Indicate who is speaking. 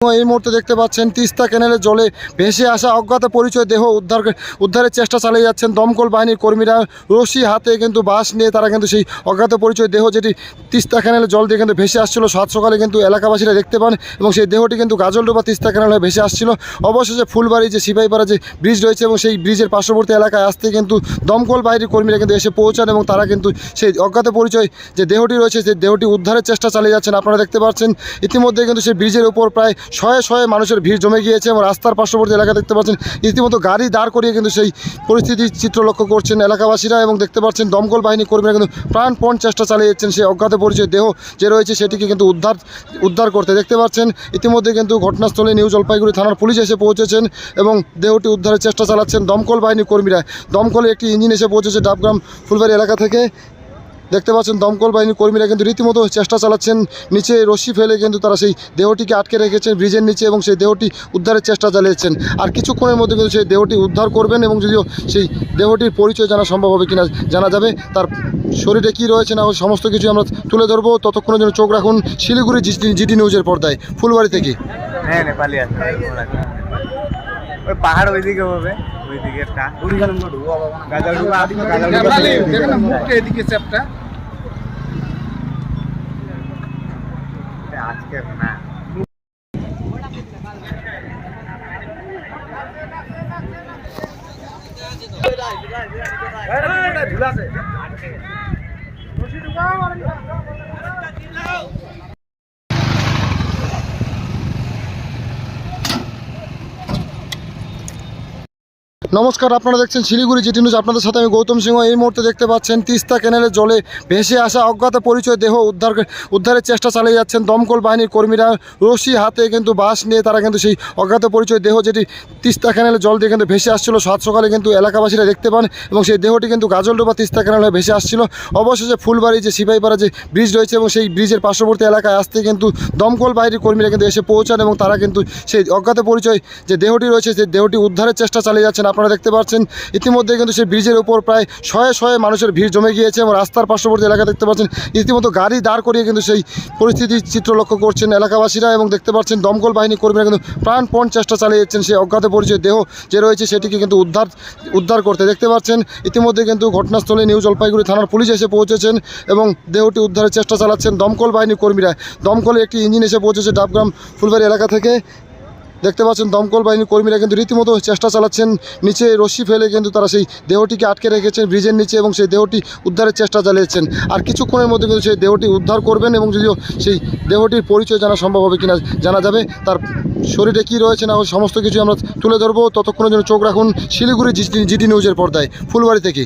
Speaker 1: এই মুহূর্তে দেখতে পাচ্ছেন তিস্তা ক্যানেলের জলে ভেসে আসা অজ্ঞাত পরিচয় দেহ উদ্ধার উদ্ধারের চেষ্টা চালিয়ে যাচ্ছেন দমকল বাহিনীর কর্মীরা। রশি হাতে কিন্তু বাস নিয়ে তারা কিন্তু সেই অজ্ঞাত পরিচয় দেহ যেটি তিস্তা ক্যানেলের জল দিয়ে কিন্তু ভেসে আসছিল, সাত সকালে কিন্তু এলাকাবাসীরা দেখতে পান এবং সেই দেহটি কিন্তু গাজলডোবা তিস্তা ক্যানেল হয়ে ভেসে আসছিল। অবশেষে ফুলবাড়ি যে সিপাহীপাড়া যে ব্রিজ রয়েছে এবং সেই ব্রিজের পার্শ্ববর্তী এলাকায় আসতে কিন্তু দমকল বাহিনীর কর্মীরা কিন্তু এসে পৌঁছান এবং তারা কিন্তু সেই অজ্ঞাত পরিচয় যে দেহটি রয়েছে, সেই দেহটি উদ্ধারের চেষ্টা চালিয়ে যাচ্ছেন। আপনারা দেখতে পাচ্ছেন, ইতিমধ্যে কিন্তু সেই ব্রিজের উপর প্রায় শয়ে শয়ে মানুষের ভিড় জমে গিয়েছে এবং রাস্তার পার্শ্ববর্তী এলাকা দেখতে পাচ্ছেন, ইতিমধ্যে গাড়ি দাঁড় করিয়ে কিন্তু সেই পরিস্থিতির চিত্র লক্ষ্য করছেন এলাকাবাসীরা এবং দেখতে পাচ্ছেন দমকল বাহিনী কর্মীরা কিন্তু প্রাণপণ চেষ্টা চালিয়ে যাচ্ছেন সেই অজ্ঞাত পরিচয় দেহ যে রয়েছে সেটিকে কিন্তু উদ্ধার উদ্ধার করতে। দেখতে পাচ্ছেন, ইতিমধ্যে কিন্তু ঘটনাস্থলে নিউ জলপাইগুড়ি থানার পুলিশ এসে পৌঁছেছেন এবং দেহটি উদ্ধারের চেষ্টা চালাচ্ছেন দমকল বাহিনী কর্মীরা। দমকলে একটি ইঞ্জিন এসে পৌঁছেছে ডাবগ্রাম ফুলবাড়ি এলাকা থেকে। দেখতে পাচ্ছেন দমকল বাহিনীর কর্মীরা কিন্তু রীতিমতো চেষ্টা চালাচ্ছেন। নিচে রশ্মি ফেলে কিন্তু তারা সেই দেহটিকে আটকে রেখেছেন ব্রিজের নিচে এবং সেই দেহটি উদ্ধারের চেষ্টা চালিয়েছেন। আর কিছুক্ষণের মধ্যে কিন্তু সেই দেহটি উদ্ধার করবেন এবং যদিও সেই দেহটির পরিচয় জানা সম্ভব হবে কিনা জানা যাবে তার শরীরে কী রয়েছে না সমস্ত কিছু আমরা তুলে ধরবো। ততক্ষণের জন্য চোখ রাখুন শিলিগুড়ি জিডি জিডি নিউজের পর্দায়। ফুলবাড়ি থেকে।
Speaker 2: হ্যাঁ নেপালি আছে। ওই পাহাড় ওইদিকে হবে ওইদিকে একটা।
Speaker 3: এদিকে চ্যাপটা।
Speaker 2: আজকে না
Speaker 1: নমস্কার, আপনারা দেখছেন শিলিগুড়ি জিটি নিউজ। আপনাদের সাথে আমি গৌতম সিংহ। এই মুহূর্তে দেখতে পাচ্ছেন তিস্তা ক্যানেলের জলে ভেসে আসা অজ্ঞাত পরিচয় দেহ উদ্ধার উদ্ধারের চেষ্টা চালিয়ে যাচ্ছেন দমকল বাহিনীর কর্মীরা। রশি হাতে কিন্তু বাস নিয়ে তারা কিন্তু সেই অজ্ঞাত পরিচয় দেহ যেটি তিস্তা ক্যানেলের জল দিয়ে কিন্তু ভেসে আসছিল, সাত সকালে কিন্তু এলাকাবাসীরা দেখতে পান এবং সেই দেহটি কিন্তু গাজলডোবা তিস্তা ক্যানেল হয়ে ভেসে আসছিল। অবশেষে ফুলবাড়ি যে সিপাহীপাড়া যে ব্রিজ রয়েছে এবং সেই ব্রিজের পার্শ্ববর্তী এলাকায় আসতে কিন্তু দমকল বাহিনীর কর্মীরা কিন্তু এসে পৌঁছান এবং তারা কিন্তু সেই অজ্ঞাত পরিচয় যে দেহটি রয়েছে, সেই দেহটি উদ্ধারের চেষ্টা চালিয়ে যাচ্ছেন। আপনারা দেখতে পাচ্ছেন, ইতিমধ্যে কিন্তু সেই ব্রিজের উপর প্রায় শয়ে শয়ে মানুষের ভিড় জমে গিয়েছে এবং রাস্তার পার্শ্ববর্তী এলাকা দেখতে পাচ্ছেন, ইতিমধ্যে গাড়ি দাঁড় করিয়ে কিন্তু সেই পরিস্থিতির চিত্র লক্ষ্য করছেন এলাকাবাসীরা এবং দেখতে পাচ্ছেন দমকল বাহিনী কর্মীরা কিন্তু প্রাণপণ চেষ্টা চালিয়ে যাচ্ছেন সেই অজ্ঞাত পরিচয় দেহ যে রয়েছে সেটিকে কিন্তু উদ্ধার উদ্ধার করতে। দেখতে পাচ্ছেন, ইতিমধ্যে কিন্তু ঘটনাস্থলে নিউ জলপাইগুড়ি থানার পুলিশ এসে পৌঁছেছেন এবং দেহটি উদ্ধারের চেষ্টা চালাচ্ছেন দমকল বাহিনী কর্মীরা। দমকলে একটি ইঞ্জিন এসে পৌঁছেছে ডাবগ্রাম ফুলবাড়ি এলাকা থেকে। দেখতে পাচ্ছেন দমকল বাহিনীর কর্মীরা কিন্তু রীতিমতো চেষ্টা চালাচ্ছেন, নিচে রশ্মি ফেলে কিন্তু তারা সেই দেহটিকে আটকে রেখেছেন ব্রিজের নিচে এবং সেই দেহটি উদ্ধারের চেষ্টা চালিয়েছেন। আর কিছুক্ষণের মধ্যে কিন্তু সেই দেহটি উদ্ধার করবেন এবং যদিও সেই দেহটির পরিচয় জানা সম্ভব হবে কিনা জানা যাবে, তার শরীরে কী রয়েছে না সমস্ত কিছু আমরা তুলে ধরবো। ততক্ষণের জন্য চোখ রাখুন, শিলিগুড়ি জিডি নিউজের পর্দায়, ফুলবাড়ি থেকে।